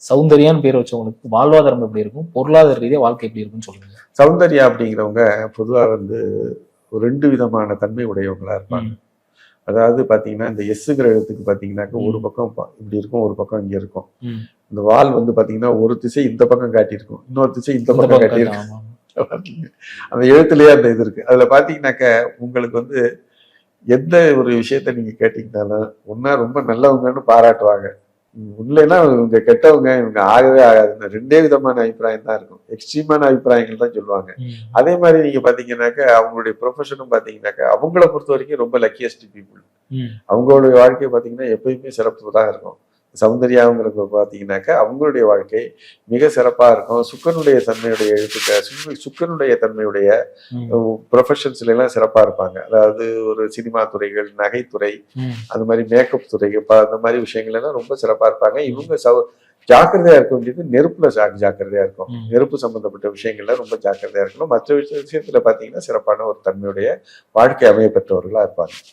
சௌந்தர்யான்னு பேர் வச்சவங்களுக்கு வாழ்வாதாரம் எப்படி இருக்கும்? பொருளாதார ரீதியா வாழ்க்கை எப்படி இருக்கும்னு சொல்லுங்க. சௌந்தர்யா அப்படிங்கிறவங்க பொதுவா வந்து ஒரு ரெண்டு விதமான தன்மை உடையவங்களா இருப்பாங்க. அதாவது பாத்தீங்கன்னா இந்த எஸ்ஸுங்கிற இடத்துக்கு பாத்தீங்கன்னாக்க ஒரு. பக்கம் இப்படி இருக்கும் ஒரு பக்கம் இங்க இருக்கும். இந்த வால் வந்து பாத்தீங்கன்னா ஒரு திசை இந்த பக்கம் காட்டியிருக்கும். இன்னொரு திசை இந்த பக்கம் காட்டியிருக்கும். அந்த எழுத்துலயே அந்த இது இருக்கு. அதுல பாத்தீங்கன்னாக்க உங்களுக்கு வந்து எந்த ஒரு விஷயத்த நீங்க கேட்டீங்கனாலும் ஒன்னா ரொம்ப நல்லவங்கன்னு பாராட்டுவாங்க. இல்லைன்னா இவங்க கெட்டவங்க இவங்க ஆகவே ஆகாதுன்னு ரெண்டே விதமான அபிப்பிராயம் தான் இருக்கும். எக்ஸ்ட்ரீமான அபிப்பிராயங்கள் தான் சொல்லுவாங்க. அதே மாதிரி நீங்க பாத்தீங்கன்னாக்க அவங்களுடைய ப்ரொஃபஷனும் பாத்தீங்கன்னாக்க அவங்கள பொறுத்த வரைக்கும் ரொம்ப லக்கியஸ்ட் பீப்புள். அவங்களுடைய வாழ்க்கை பாத்தீங்கன்னா எப்பயுமே சிறப்பு தான் இருக்கும். சௌந்தர்யாங்கிறவங்க பாத்தீங்கன்னாக்க அவங்களுடைய வாழ்க்கை மிக சிறப்பா இருக்கும் சுக்கனுடைய தன்மையுடைய எழுத்துக்க சுக்கு- சுக்கனுடைய தன்மையுடைய. ப்ரொஃபஷன்ஸ்ல எல்லாம் சிறப்பா இருப்பாங்க அதாவது ஒரு சினிமா துறைகள் நகைத்துறை. அந்த மாதிரி மேக்கப் துறை இப்ப அந்த மாதிரி விஷயங்கள் எல்லாம் ரொம்ப சிறப்பா இருப்பாங்க இவங்க சௌ ஜாக்கிரதையா இருக்க வேண்டியது நெருப்புல ஜா- ஜாக்கிரதையா இருக்கும். நெருப்பு சம்பந்தப்பட்ட விஷயங்கள்ல ரொம்ப ஜாக்கிரதையா இருக்கணும் மற்ற விஷய- விஷயத்துல பாத்தீங்கன்னா சிறப்பான ஒரு தன்மையுடைய வாழ்க்கை அமைய பெற்றவர்களா இருப்பாங்க